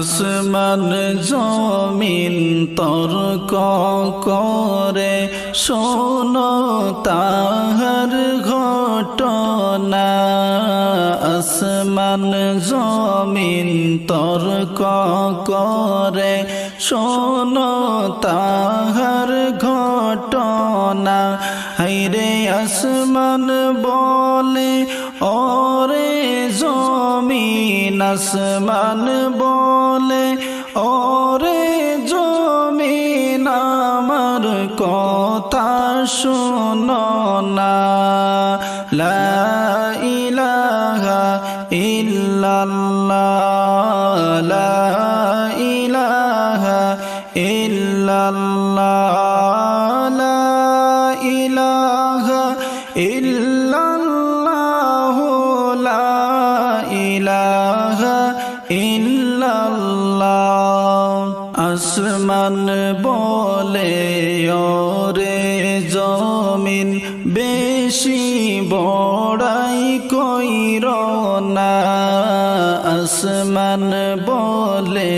আসমান জমিন তর্ক করে, শোনো তাহার ঘটনা। আসমান জমিন তর্ক করে, শোনো তাহার ঘটনা। হাইরে আসমান বলে আসমান বলে ওরে জমিন আমার কথা শোনো না। ইলাহা ইল্লাল্লাহ। আসমান বলে, ওরে জমিন বেশি বড়াই কইর না। আসমান বলে,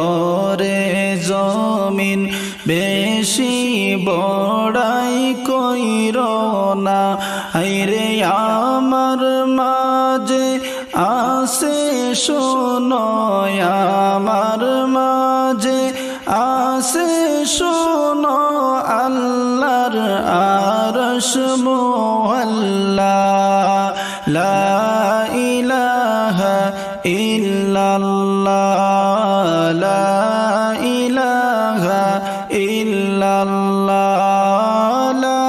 ওরে জমিন বেশি বড়াই কইর না। হাইরে আমার মাঝে আসে শোনো আমার মাঝে আসে শোনো আল্লাহর আরশ মোল্লা লা ইলাহা ইল্লাল্লাহ। লা ইলাহা ইল্লাল্লাহ। লা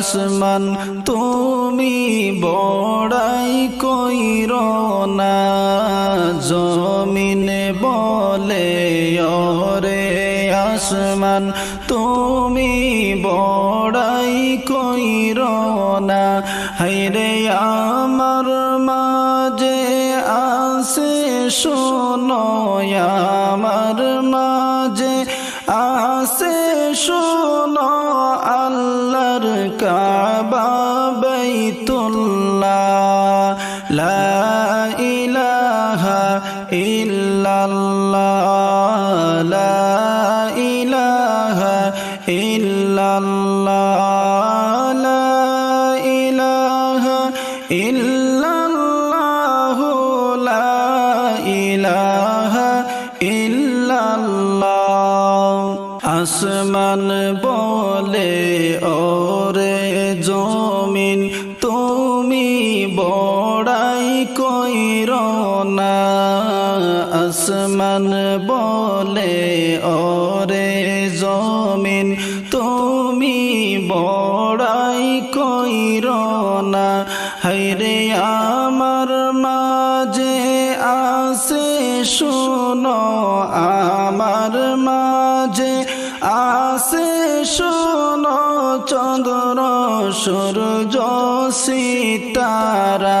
আসমান তুমি বড়াই কইর না। জমিন বলে ওরে আসমান, তুমি বড়াই কইর না। হাইরে আমার মাঝে আসে শোনো, আমার মাঝে কাবা বাইতুল্লাহ, লা ইলাহা ইল্লাল্লাহ, লা ইলাহা ইল্লাল্লাহ, লা ইলাহা ইল্লাল্লাহ, লা ইলাহা ইল্লাল্লাহ। আসমান বলে ওরে কইর না আসমান বলে, ওরে জমিন, তুমি বড়াই কইর না হাইরে আমার মাঝে আসে শোনো, আমার মাঝে আসে শোনো, চন্দ্র, সূর্য, সিতারা।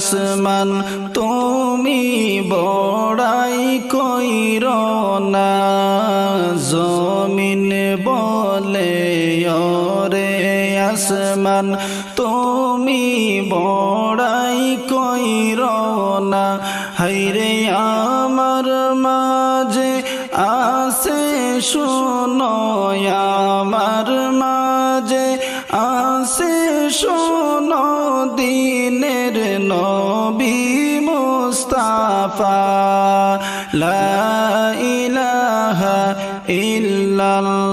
আসমান তুমি বড়াই কইর না। জমিন বলে রে আসমান, তুমি বড়াই কইর না। হাইরে আমার মাঝে আসে শোনো, আমার মাঝে আসে শোনো দিনের নবী মুস্তাফা লা ইলাহা ইল্লাল্লাহ।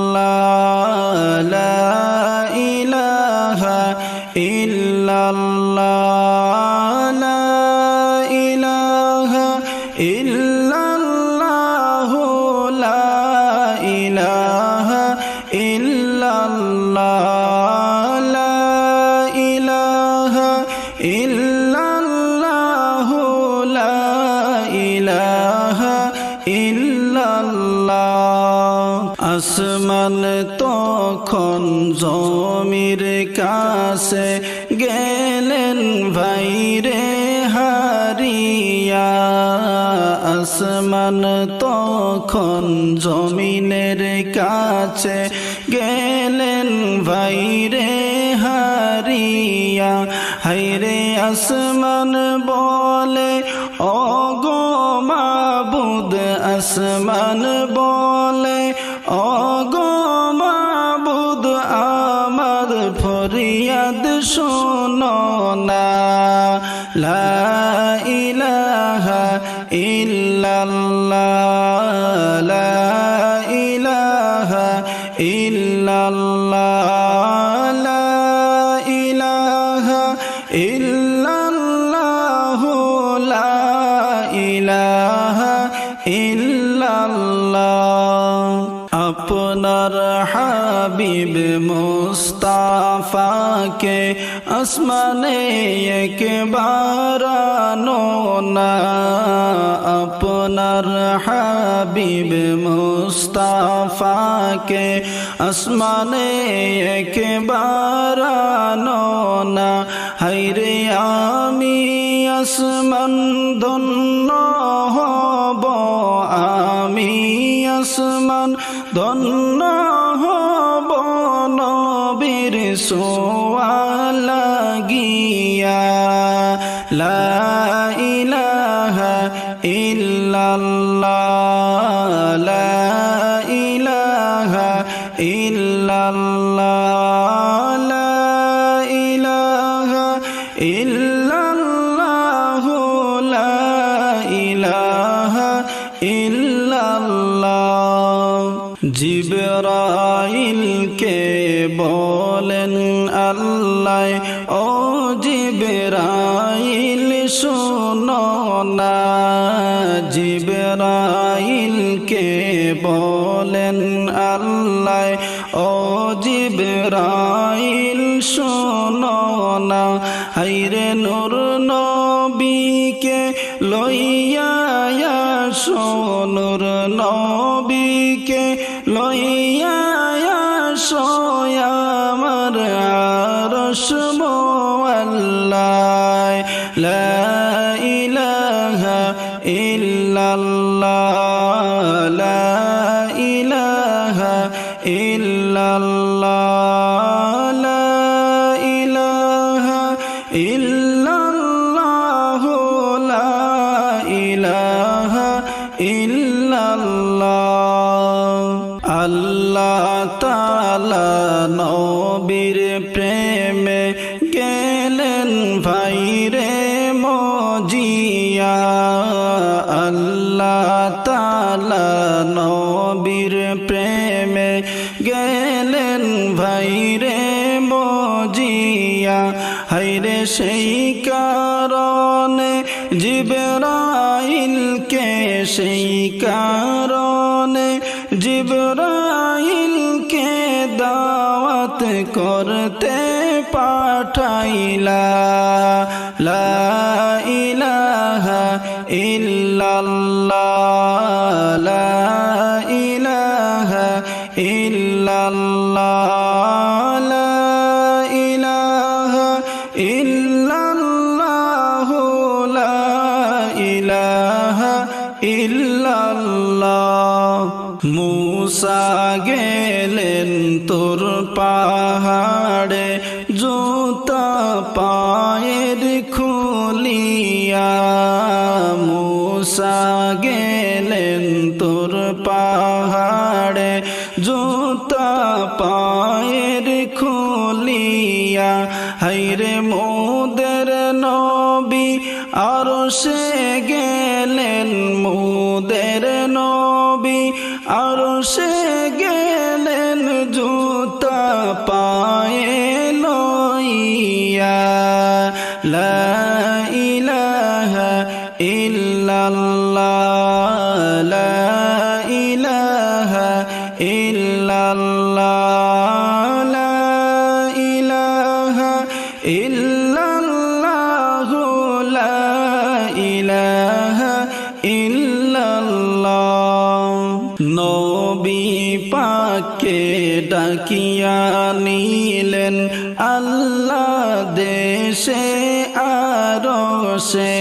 আসমান তখন জমির কাছে গেলেন ভাইরে হারিয়া। আসমান তখন জমিনের কাছে গেলেন ভাইরে হারিয়া। হাইরে আসমান বলে, অগো মাবুদ, আসমান বলে অগো মাবুদ আমার ফরিয়াদ শোনো না। লা ইলাহা ইল্লাল্লাহ লা ইলাহা ইল্লাল্লাহ। মুস্তাফাকে আসমানে একবার আনো না, আপনার হাবিব মুস্তাফাকে আসমানে একবার আনো না। হাইরে আমি আসমান ধন্য হব, আমি আসমান ধন্য হব। নবীর সোয়ালাগিয়া লা ইলাহা ইল্লাল্লাহ, লা ইলাহা ইল্লাল্লাহ, লা ইলাহা ইল্লাল্লাহ, লা ইলাহা ইল্লাল্লাহ। জিবরাইলকে বলেন আল্লাহ বলেন আল্লাহ, ও জিবরাইল শোনো না হাইরে নূর নবীকে লইয়া সোনুর নবীকে লইয়া আমার আরশ মোয়াল্লাহ আল্লাহ তাআলা নবীর প্রেমে গেলেন ভাইরে মজিয়া। আল্লাহ তাআলা নবীর প্রেমে গেলেন ভাইরে মজিয়া। হাইরে সেই কারণে জিবরাইলকে সেই কারণে জিবরাইলকে দাওয়াত করতে পাঠাইলা। লা ইলাহা ইল্লাল্লাহ লা ইলাহা ইল্লাল্লাহ। খুলিয়া মুসা গেলেন তোর পাহাড়ে, জুতা পায়ের খুলিয়া। হাইরে মোদের নবী আর সে গেলেন, মুদের নবী আর সে গেলেন জুতা নবী পাকে ডাকিয়া নিলেন সে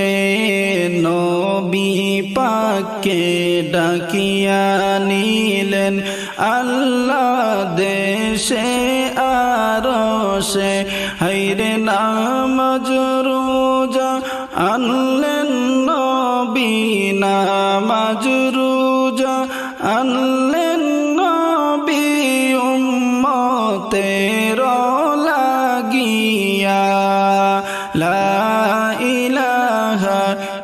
নবী পাকে ডাকিয়া নিলেন। আল্লাহ দেশে আরও সে। হাইরে নামাজ রোজা আনলেন নবী, নামাজ রোজা আনলেন নবী। উম্মতের লাগিয়া লা